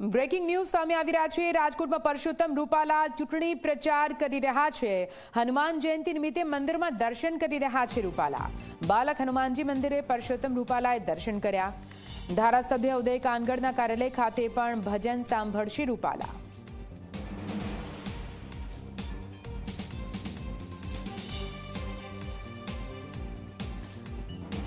Breaking news સામે આવી રહ્યા છે. રાજકોટમાં પરસોત્તમ રૂપાલા ચૂંટણી પ્રચાર કરી રહ્યા છે. હનુમાન જયંતિ નિમિત્તે મંદિરમાં દર્શન કરી રહ્યા છે રૂપાલા. બાલક હનુમાનજી મંદિરે પરસોત્તમ રૂપાલાએ દર્શન કર્યા. ધારાસભ્ય ઉદય કાનગડના કાર્યાલય ખાતે પણ ભજન સાંભળશે રૂપાલા.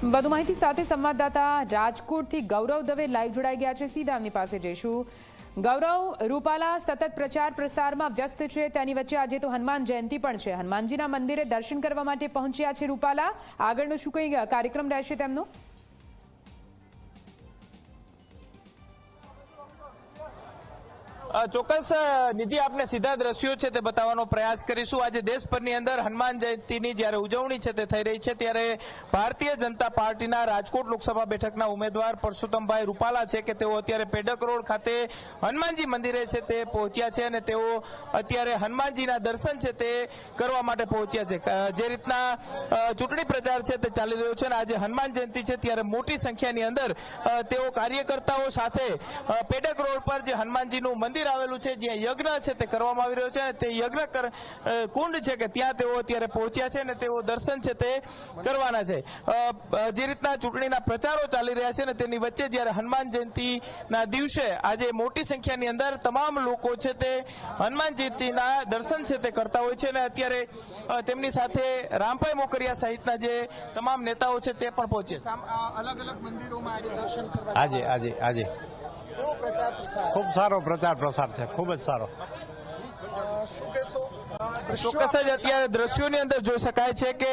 વધુ માહિતી સાથે સંવાદદાતા રાજકોટથી ગૌરવ દવે લાઈવ જોડાઈ ગયા છે. સીધા એમની પાસે જઈશું. ગૌરવ, રૂપાલા સતત પ્રચાર પ્રસારમાં વ્યસ્ત છે. તેની વચ્ચે આજે તો હનુમાન જયંતિ પણ છે. હનુમાનજીના મંદિરે દર્શન કરવા માટે પહોંચ્યા છે રૂપાલા. આગળનો શું કંઈ કાર્યક્રમ રહેશે તેમનો? ચોક્કસ નિધિ આપને સીધા દ્રશ્યો છે તે બતાવવાનો પ્રયાસ કરીશું. આજે દેશભરની અંદર હનુમાન જયંતિની જ્યારે ઉજવણી છે તે થઈ રહી છે, ત્યારે ભારતીય જનતા પાર્ટીના રાજકોટ લોકસભા બેઠકના ઉમેદવાર પરસોત્તમભાઈ રૂપાલા છે કે તેઓ અત્યારે પેડક રોડ ખાતે હનુમાનજી મંદિરે છે તે પહોંચ્યા છે અને તેઓ અત્યારે હનુમાનજીના દર્શન છે તે કરવા માટે પહોંચ્યા છે. જે રીતના ચૂંટણી પ્રચાર છે તે ચાલી રહ્યો છે અને આજે હનુમાન જયંતિ છે ત્યારે મોટી સંખ્યાની અંદર તેઓ કાર્યકર્તાઓ સાથે પેડક રોડ પર જે હનુમાનજીનું મંદિર આવેલું છે જ્યાં યજ્ઞ છે તે કરવામાં આવી રહ્યો છે અને તે યજ્ઞ કુંડ છે કે ત્યાં તેઓ અત્યારે પહોંચ્યા છે અને તેઓ દર્શન છે તે કરવાના છે. જે રીતના ચૂંટણીના પ્રચારો ચાલી રહ્યા છે ને તેની વચ્ચે જ્યારે હનુમાન જયંતિના દિવસે આજે મોટી સંખ્યાની અંદર તમામ લોકો છે તે હનુમાન જયંતિના દર્શન છે તે કરતા હોય છે અને અત્યારે તેમની સાથે રામભાઈ મોકરિયા સહિતના જે તમામ નેતાઓ છે તે પણ પહોંચે છે. અલગ અલગ મંદિરોમાં આજે દર્શન કરવા આજે આજે. ખૂબ સારો પ્રચાર પ્રસાર છે. ખૂબ જ સારો. ચોક્કસ જ અત્યારે દ્રશ્યોની અંદર જોઈ શકાય છે કે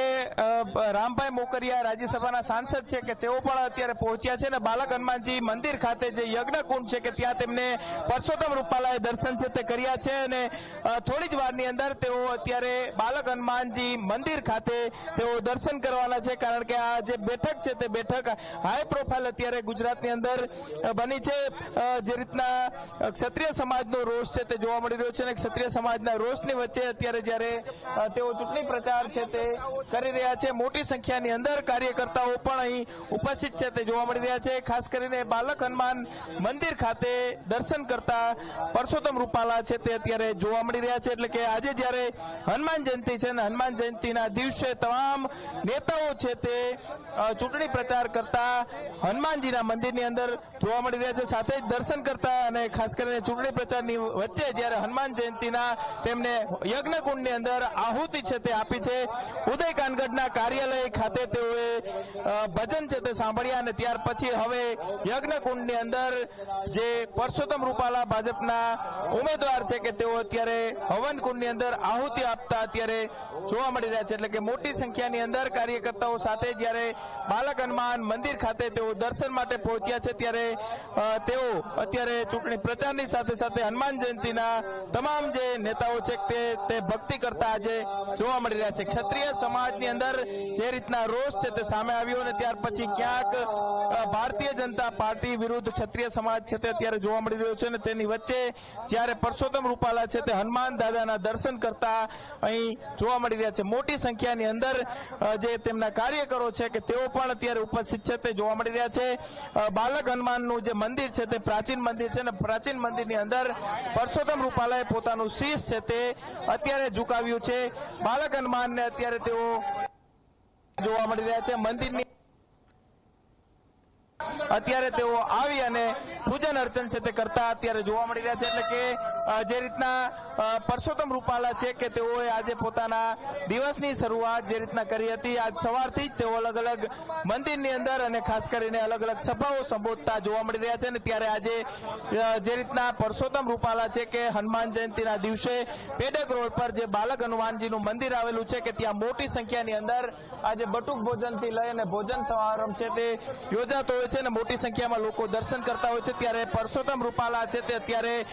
રામભાઈ મોકરિયા રાજ્યસભાના સાંસદ છે કે તેઓ પણ અત્યારે પહોંચ્યા છે અને બાલક હનુમાનજી મંદિર ખાતે જે યજ્ઞ કુંડ છે કે ત્યાં તેમને પરસોત્તમ રૂપાલાએ દર્શન છે તે કર્યા છે અને થોડી જ વારની અંદર તેઓ અત્યારે બાલક હનુમાનજી મંદિર ખાતે તેઓ દર્શન કરવાના છે કારણ કે આ જે બેઠક છે તે બેઠક હાઈ પ્રોફાઇલ અત્યારે ગુજરાતની અંદર બની છે. જે રીતના ક્ષત્રિય સમાજનો રોષ છે તે જોવા મળી રહ્યો છે અને ક્ષત્રિય સમાજના રોષની વચ્ચે અત્યારે જ્યારે તેઓ ચૂંટણી પ્રચાર છે તે કરી રહ્યા છે. મોટી સંખ્યાની અંદર કાર્યકર્તાઓ પણ અહીં ઉપસ્થિત છે તે જોવા મળી રહ્યા છે. ખાસ કરીને બાલક હનુમાન મંદિર ખાતે દર્શન કરતા પરસોત્તમ રૂપાલા છે તે અત્યારે જોવા મળી રહ્યા છે. એટલે કે આજે જ્યારે હનુમાન જયંતિ છે ને હનુમાન જયંતિના દિવસે તમામ નેતાઓ છે તે ચૂંટણી પ્રચાર કરતા હનુમાનજીના મંદિરની અંદર જોવા મળી રહ્યા છે. સાથે જ દર્શન કરતા અને ખાસ કરીને ચૂંટણી પ્રચારની વચ્ચે જ્યારે હનુમાન જયંતિના તેમને યજ્ઞકુંડની અંદર આહુતિ છે તે આપી છે. ઉદય કાનગઢના કાર્યાલય ખાતે તેઓએ ભજન છે તે સાંભળ્યા અને ત્યાર પછી હવે યજ્ઞકુંડની અંદર જે પરસોત્તમ રૂપાલા ભાજપના ઉમેદવાર છે કે તેઓ અત્યારે હવન અંદર આહુતિ આપતા અત્યારે જોવા મળી રહ્યા છે. એટલે કે મોટી સંખ્યાની અંદર કાર્યકર્તાઓ સાથે જ્યારે બાલક હનુમાન મંદિર ખાતે તેઓ દર્શન માટે પહોંચ્યા છે ત્યારે તેઓ અત્યારે ચૂંટણી પ્રચારની સાથે સાથે હનુમાન જયંતિના તમામ જે નેતાઓ છે તે તે ભક્તિ કરતા આજે જોવા મળી રહ્યા છે. ક્ષત્રિય સમાજની અંદર જે રીતના રોષ છે તે સામે આવ્યો અને ત્યાર પછી ક્યાંક ભારતીય જનતા પાર્ટી વિરુદ્ધ ક્ષત્રિય સમાજ છે તે અત્યારે જોવા મળી રહ્યો છે અને તેની વચ્ચે જ્યારે પરસોત્તમ રૂપાલા છે તે હનુમાન દાદાના દર્શન કરતા અહીં જોવા મળી રહ્યા છે. મોટી સંખ્યાની અંદર જે તેમના કાર્યકરો છે કે તેઓ પણ અત્યારે ઉપસ્થિત છે તે જોવા મળી રહ્યા છે. બાલક હનુમાનનું જે મંદિર છે તે પ્રાચીન મંદિર છે અને પ્રાચીન મંદિરની અંદર પરસોત્તમ રૂપાલાએ પોતાનું શીશ છે તે અત્યારે ઝુકાવ્યું છે. બાલક હનુમાનને અત્યારે તેઓ જોવા મળી રહ્યા છે. મંદિરની અત્યારે તેઓ આવી અને પૂજન અર્ચન છે તે કરતા અત્યારે જોવા મળી રહ્યા છે. એટલે કે જે રીતના પરસોત્તમ રૂપાલા છે કે તેઓએ આજે પોતાના દિવસની શરૂઆત જે રીતના કરી હતી, આજ સવારથી જ તેઓ અલગ અલગ મંદિરની અંદર અને ખાસ કરીને અલગ અલગ સભાઓ સંબોધતા જોવા મળી રહ્યા છે અને ત્યારે આજે જે રીતના પરસોત્તમ રૂપાલા છે કે હનુમાન જયંતિના દિવસે પેડક રોડ પર જે બાલક હનુમાનજીનું મંદિર આવેલું છે કે ત્યાં મોટી સંખ્યાની અંદર આજે બટુક ભોજનથી લઈ અને ભોજન સમારંભ છે તે યોજાતો હોય છે અને મોટી સંખ્યામાં લોકો દર્શન કરતા હોય છે. ત્યારે પરસોત્તમ રૂપાલા છે તે અત્યારે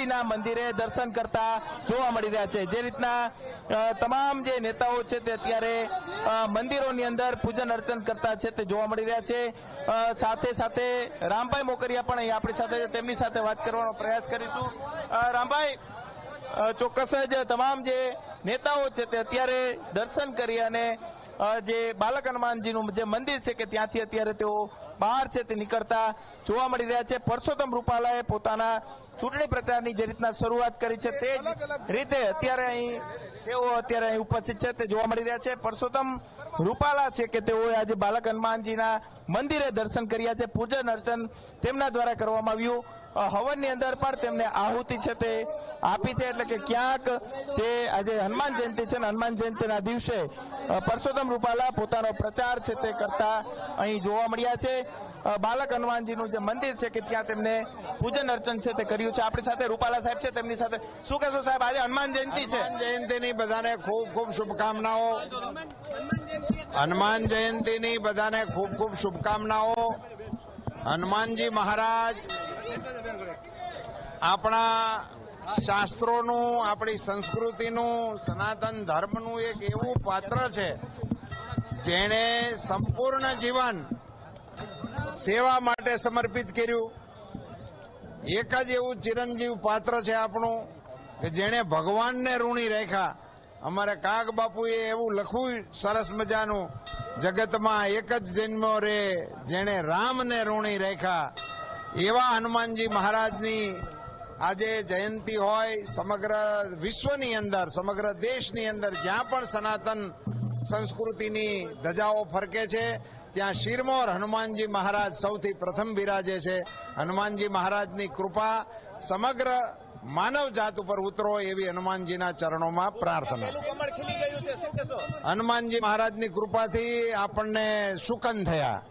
હનુમાનજીના મંદિરે દર્શન કરતા જોવા મળી રહ્યા છે. જે રીતના તમામ જે નેતાઓ છે તે અત્યારે મંદિરોની અંદર પૂજન અર્ચન કરતા છે તે જોવા મળી રહ્યા છે. સાથે સાથે રામભાઈ મોકરિયા પણ અહીં આપણી સાથે તેમની સાથે વાત કરવાનો પ્રયાસ કરીશું. રામભાઈ ચોક્કસ જ તમામ જે નેતાઓ છે તે અત્યારે દર્શન કરી અને જે બાલક હનુમાનજીનું જે મંદિર છે કે ત્યાંથી અત્યારે તેઓ બહાર છે તે નીકળતા જોવા મળી રહ્યા છે. પરસોત્તમ રૂપાલાએ પોતાના ચૂંટણી પ્રચારની જે રીતના શરૂઆત કરી છે તે જ રીતે અત્યારે અહીં તેઓ અત્યારે અહીં ઉપસ્થિત છે, તે જોવા મળી રહ્યા છે. પરસોત્તમ રૂપાલા છે કે તેઓએ આજે બાલક હનુમાનજીના મંદિરે દર્શન કર્યા છે, પૂજન અર્ચન તેમના દ્વારા કરવામાં આવ્યું. હવનની અંદર પણ તેમને આહુતિ છે તે આપી છે, એટલે કે ક્યાંક જે આજે હનુમાન જયંતિ છે ને હનુમાન જયંતિના દિવસે પરસોત્તમ રૂપાલા પોતાનો પ્રચાર છે તે કરતા અહીં જોવા મળ્યા છે. બાલક હનુમાનજીનું જે મંદિર છે કે ત્યાં તેમને પૂજન અર્ચન છે તે કર્યું છે આપણી સાથે રૂપાલા સાહેબ છે, તેમની સાથે. શું કહેશો સાહેબ, આજે હનુમાન જયંતિ છે. જયંતિની બધાને ખૂબ ખૂબ શુભકામનાઓ. હનુમાન જયંતિની બધાને ખૂબ ખૂબ શુભકામનાઓ. હનુમાનજી મહારાજ, આપણા શાસ્ત્રોનું, આપણી સંસ્કૃતિનું, સનાતન ધર્મનું એક એવું પાત્ર છે, જેણે સંપૂર્ણ જીવન સેવા માટે સમર્પિત કર્યું. એક જ એવું ચિરંજીવ પાત્ર છે આપણું કે જેણે ભગવાનને ઋણી રાખ્યા. અમારે કાગ બાપુએ એવું લખવું સરસ મજાનું, જગતમાં એક જ જન્મો રે જેણે રામને ઋણી રાખ્યા. એવા હનુમાનજી મહારાજની આજે જયંતિ હોય સમગ્ર વિશ્વની અંદર, સમગ્ર દેશની અંદર જ્યાં પણ સનાતન સંસ્કૃતિની ધજાઓ ફરકે છે ત્યાં શિરમોર હનુમાનજી મહારાજ સૌથી પ્રથમ બિરાજે છે. હનુમાનજી મહારાજની કૃપા સમગ્ર માનવ જાત ઉપર ઉતરો એવી હનુમાનજીના ચરણોમાં પ્રાર્થના. હનુમાનજી મહારાજની કૃપાથી આપણને સુકન થયા.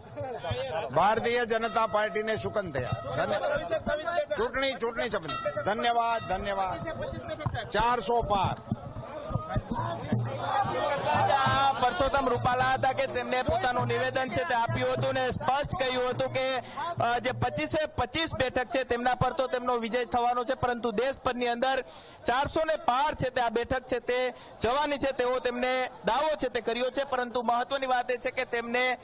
ભારતીય જનતા પાર્ટીને સુકન થયા. ચૂંટણી ચૂંટણી સંબંધ. ધન્યવાદ ધન્યવાદ. ચારસો પાર. પરસોત્તમ રૂપાલા હતા કે તેમને પોતાનું નિવેદન છે તે આપ્યું હતું ને સ્પષ્ટ કહ્યું હતું કે જે પચીસે પચીસ બેઠક છે તેમના પર તો તેમનો વિજય થવાનો છે, પરંતુ દેશભરની અંદર ચારસો ને પાર છે તે આ બેઠક છે તે જવાની છે તેવો તેમને દાવો છે તે કર્યો છે, પરંતુ મહત્વની વાત એ છે કે તેમને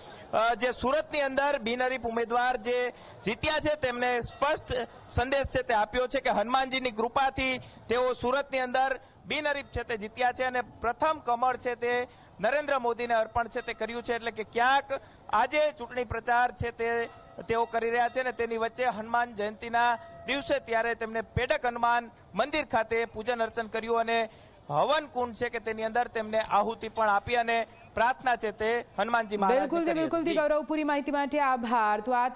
જે સુરતની અંદર બિનહરીફ ઉમેદવાર જે જીત્યા છે તેમને સ્પષ્ટ સંદેશ છે તે આપ્યો છે કે હનુમાનજીની કૃપાથી તેઓ સુરતની અંદર બિનહરીફ છે તે જીત્યા છે અને પ્રથમ કમળ છે તે નરેન્દ્ર મોદીને અર્પણ છે તે કર્યું છે એટલે કે ક્યાંક આજે ચૂંટણી પ્રચાર છે તે તેઓ કરી રહ્યા છે ને તેની વચ્ચે હનુમાન જયંતિના દિવસે ત્યારે તેમને પેડક હનુમાન મંદિર ખાતે પૂજન અર્ચન કર્યું અને હવન કુંડ છે કે તેની અંદર તેમને આહુતિ પણ આપી અને પ્રાર્થના છે તે હનુમાનજી બિલકુલ બિલકુલ ગૌરવ પૂરી માહિતી માટે આભાર. તો આ